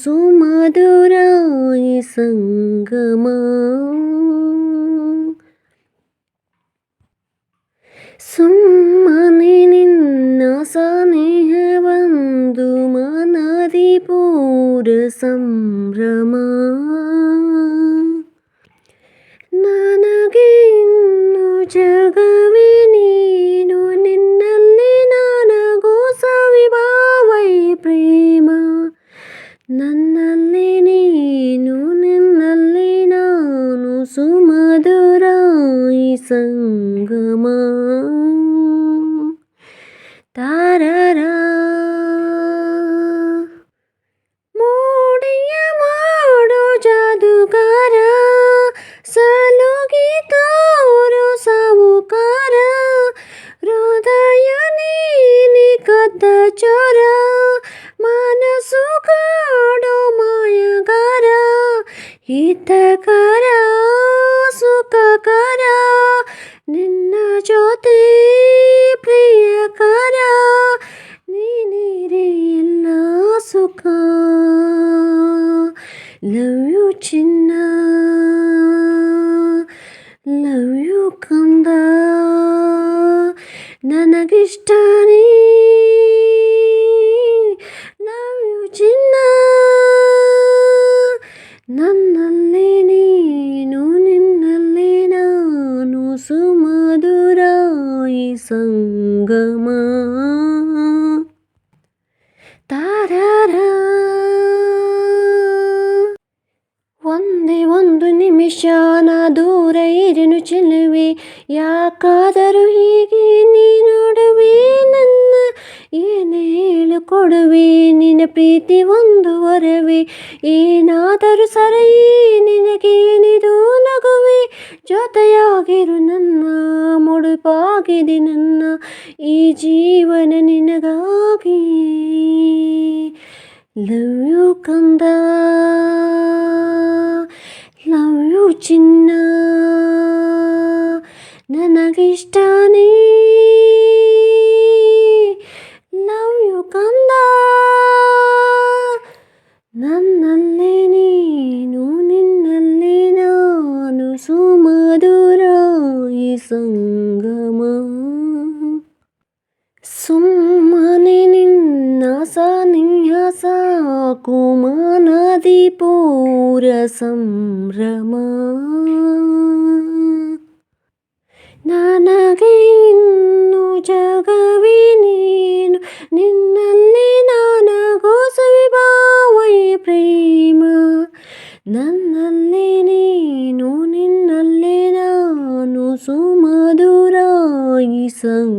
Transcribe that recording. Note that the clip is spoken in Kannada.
सुमधुराय सङ्गमा सुमनि सनिह बन्धुमनदिपूरसम्भ्र ಹಿತಕರ ಸುಖಕರ ನಿನ್ನ ಜೊತೆ ಪ್ರಿಯಕರ ನೀನಿರೆ ಎಲ್ಲ ಸುಖ ಲವ್ ಯು ಚಿನ್ನ ಲವ್ ಯು ಕಂದ ನನಗಿಷ್ಟ ನೀ ನಾನು ಸುಮಧುರ ಈ ಸಂಗಮ. ತಾರಾರ. ಒಂದೇ ಒಂದು ನಿಮಿಷ ನಾ ದೂರ ಇರನು ಚೆಲುವೆ. ಯಾಕಾದರೂ ಹೀಗೆ ನೀ ನೋಡುವೆ ನನ್ನ ಏನೇ ಹೇಳಿಕೊಡುವೆ. ನಿನ್ನ ಪ್ರೀತಿ ಒಂದು ವರವೇ. ಏನಾದರೂ ಸರಿಯೇ ನಿನಗೇನಿದು ನಗುವೆ. ಜೊತೆಯಾಗಿರು ನನ್ನ ನನ್ನ ಈ ಜೀವನ ನಿನಗಾಗಿ. ಲವ್ ಯು ಕಂದ. ಲವ್ ಯು ಚಿನ್ನ. ನನಗಿಷ್ಟ ಲವ್ ಯು ಕಂದ. ನನ್ನಲ್ಲೇ ನೀನು, ನಿನ್ನಲ್ಲೇ ನಾನು ಸುಮಧುರ. ಈ ಸಂಗಮ ಸುಮ್ಮನೆ ನಿನ್ನ ಸನಿಹ ಸಾಕು ಮನದಿ ಪೂರ ಸಂಭ್ರಮ ನನಗೆ ಇನ್ನು ಜಗವೇ ನೀನು ನಿನ್ನಲ್ಲಿ ನನಗೂ ಸವಿಭಾವೈ ಪ್ರೇಮ ನನ್ನಲ್ಲಿ ನೀನು ನಿನ್ನಲ್ಲಿ సుమధురాయి సం